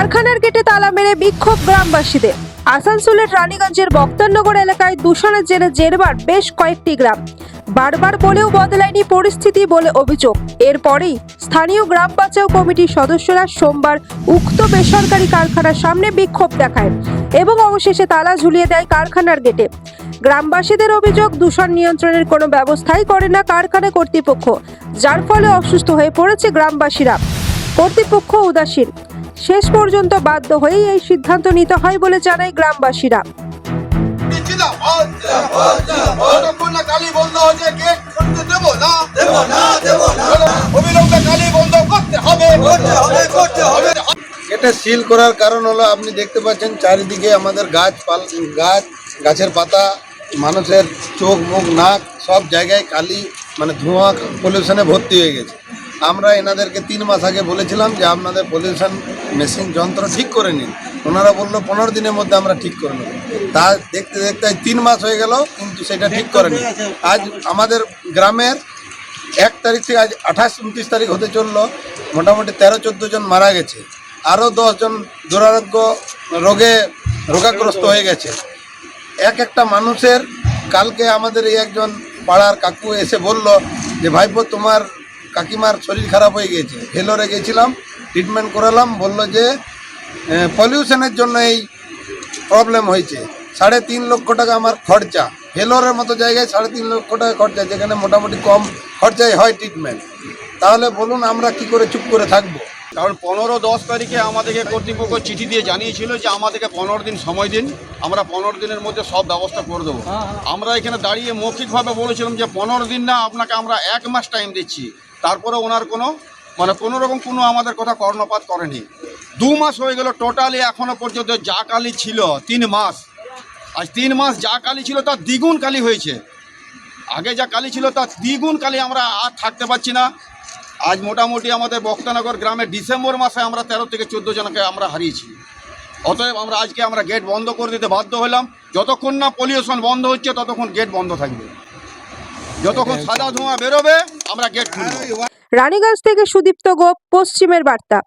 কারখানার গেটে তালা মেরে বিক্ষোভ গ্রামবাসীদের। আসানসোলের রানীগঞ্জের বক্তারনগর এলাকায় দূষণের জেরে জেরবার বেশ কয়েকটি গ্রাম। বারবার বলেও বদলায়নি পরিস্থিতি বলে অভিযোগ। এরপরেই স্থানীয় গ্রাম বাঁচাও কমিটির সদস্যরা সোমবার উক্ত বেসরকারি কারখানার সামনে বিক্ষোভ দেখায় এবং অবশেষে তালা ঝুলিয়ে দেয় কারখানার গেটে। গ্রামবাসীদের অভিযোগ, দূষণ নিয়ন্ত্রণের কোনো ব্যবস্থাই করে না কারখানা কর্তৃপক্ষ, যার ফলে অসুস্থ হয়ে পড়েছে গ্রামবাসীরা। কর্তৃপক্ষ উদাসীন। শেষ পর্যন্ত বাধ্য হয়েই এই সিদ্ধান্ত নিতে হয় বলে জানায় গ্রামবাসীরা। এটা সিল করার কারণ হলো আপনি দেখতে পাচ্ছেন চারিদিকে আমাদের গাছ পাল গাছ, গাছের পাতা, মানুষের চোখ, মুখ, নাক সব জায়গায় কালি মানে ধোঁয়া পলিউশনে ভর্তি হয়ে গেছে। আমরা এনাদেরকে তিন মাস আগে বলেছিলাম যে আপনাদের পলিউশন মেশিন যন্ত্র ঠিক করে নিন। ওনারা বলল পনেরো দিনের মধ্যে আমরা ঠিক করে নেব। তা দেখতে দেখতে তিন মাস হয়ে গেল, কিন্তু সেটা ঠিক করেনি আজ আমাদের গ্রামের এক তারিখ থেকে আজ আঠাশ, উনত্রিশ তারিখ হতে চলল, মোটামুটি তেরো, চোদ্দ জন মারা গেছে। আরও দশজন দুরারোগ্য রোগে রোগাগ্রস্ত হয়ে গেছে। এক একটা মানুষের, কালকে আমাদের এই একজন পাড়ার কাকু এসে বলল যে, ভাইপো, তোমার কাকিমার শরীর খারাপ হয়ে গেছে ভেলোরে গেছিলাম ট্রিটমেন্ট করালাম বলল যে পলিউশনের জন্য এই প্রবলেম হয়েছে। সাড়ে তিন লক্ষ টাকা আমার খরচা। ভেলোরের মতো জায়গায় সাড়ে তিন লক্ষ টাকা খরচা যেখানে মোটামুটি কম খরচায় হয় ট্রিটমেন্ট তাহলে বলুন আমরা কি করে চুপ করে থাকব? কারণ পনেরো দশ তারিখে আমাদেরকে কর্তৃপক্ষ চিঠি দিয়ে জানিয়েছিল যে আমাদেরকে পনেরো দিন সময় দিন আমরা পনেরো দিনের মধ্যে সব ব্যবস্থা করে দেবো। আমরা এখানে দাঁড়িয়ে মৌখিকভাবে বলেছিলাম যে পনেরো দিন না আপনাকে আমরা এক মাস টাইম দিচ্ছি। তারপরে ওনার কোনো মানে কোনো রকম কোনো আমাদের কথা কর্ণপাত করেনি। দু মাস হয়ে গেল টোটালি এখনও পর্যন্ত যা কালি ছিল, তিন মাস। আজ তিন মাস যা কালি ছিল তার দ্বিগুণ কালি হয়েছে। আগে যা কালি ছিল তার দ্বিগুণ কালি আমরা আর থাকতে পারছি না। আজ মোটামুটি আমাদের বক্তানগর গ্রামে ডিসেম্বর মাসে আমরা তেরো থেকে চোদ্দ জনকে আমরা হারিয়েছি। অতএব আমরা আজকে আমরা গেট বন্ধ করে দিতে বাধ্য হলাম। যতক্ষণ না পলিউশন বন্ধ হচ্ছে, ততক্ষণ গেট বন্ধ থাকবে। যতক্ষণ সাদা ধোঁয়া বেরোবে আমরা গেট খুলব। রানীগঞ্জ থেকে সুদীপ্ত গোপ পশ্চিমের বার্তা।